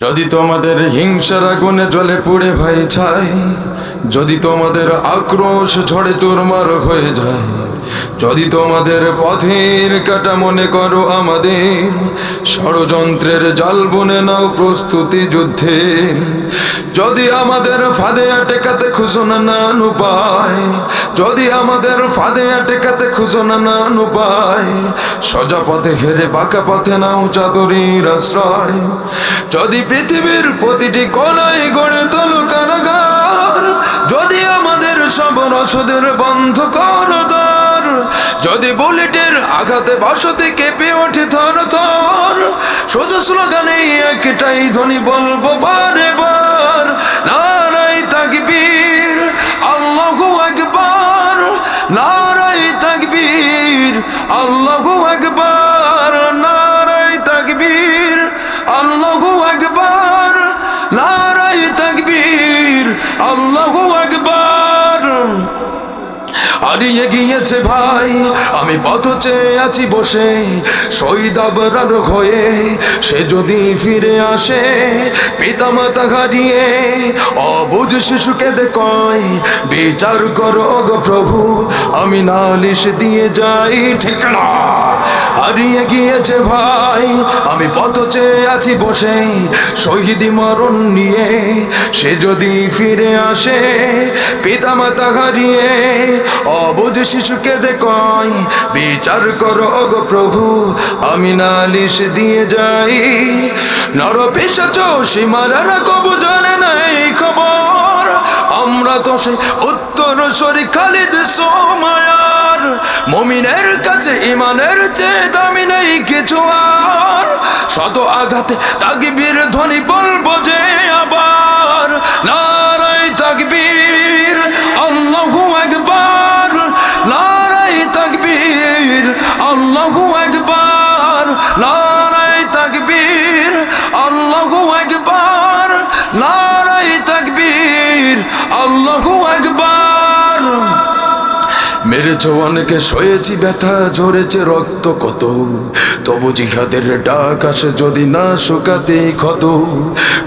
যদি তোমাদের হিংসার আগুনে জলে পুড়ে ভাই ছাই, যদি তোমাদের আক্রোশ ঝড়ে চুরমার হয়ে যায় যদি তোমাদের পথের কাটা মনে করো আমাদের, ষড়যন্ত্রের জাল বুনে নাও প্রস্তুতি যুদ্ধে যদি আমাদের ফাঁদে আটেকাতে খুঁজো না নান উপায় যদি আমাদের ফাঁদে আটেকাতে খুঁজো না নান উপায় সোজা পথে ঘেরে বাঁকা পথে নাও চাদরির আশ্রয়। যদি পৃথিবীর প্রতিটি কোনায় গড়ে তোল কারাগার রসদের বন্ধ কর দর। যদি বুলেটের আঘাতে বসতি কেঁপে ওঠে থর থর, শুধু স্লোগানে একটাই ধ্বনি বলব বারে বার। নারাই তাকবীর, আল্লাহু আকবার। নারাই তাকবীর, আল্লাহু হারিয়ে গিয়েছে ভাই, আমি পথ চেয়ে আছি বসে। শহীদ আবরার হয়ে সে যদি ফিরে আসে পিতা মাতা হারিয়ে অবুঝ শিশুকে দেখয় বিচার করো প্রভু, আমি নালিশ দিয়ে যাই, ঠিক না। হারিয়ে গিয়েছে ভাই, আমি পথ চেয়ে আছি বসে। শহীদি মরণ নিয়ে সে যদি ফিরে আসে পিতা মাতা হারিয়ে অবুঝ শিশুকে দেখয় বিচার করো গো প্রভু, আমি নালিশ দিয়ে যাই। নর পেশাচ সীমারা কবু জানে নাই খবর। আমরা তো সে উত্তর সরি খালিদ সোমায়ার। মমিনের কাছে ইমানের চেয়ে দামি নেই কিছু আর। শত আঘাতে তাকবীর ধ্বনি বলব যে আবার। নারাই তাকবীর, আল্লাহু একবার নারাই তাকবীর, আল্লাহু একবার নারাই মেরেছ অনেকে সয়েছি ব্যথা, ঝরেছে রক্ত কত। তবু জিহাদের ডাক আসে যদি না শুকাতে ক্ষত।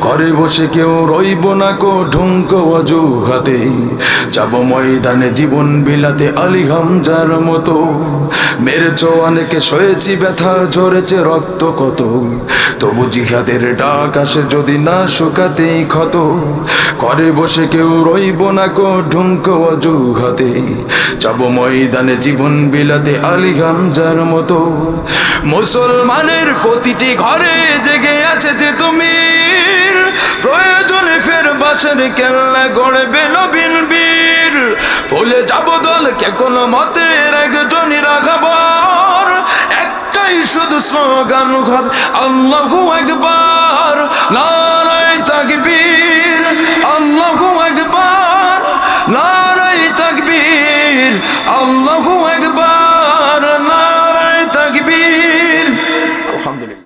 ঘরে বসে কেউ রইব না কো ঢুঙ্ক অজু হাতে যাব ময়দানে জীবন বিলাতে আলি হামজার মতো। মেরেছ অনেকে সয়েছি ব্যথা, ঝরেছে রক্ত কত। তবু জিহাদের ডাক আসে যদি না শুকাতে ক্ষত। ঘরে বসে কেউ রইব না কো ঢুঙ্ক অজু হাতে যাব ময়দানে জীবন বিলাতে আলী মতো। মুসলমানের প্রতিটি ঘরে জেগে আছে তে তুমি। প্রয়োজনে ফের বাসের কেল্লা গড়বে নবীন বীর। ভুলে যাব দল কে কোনো মতের শুধু স্লোগান হবে আল্লাহু একবার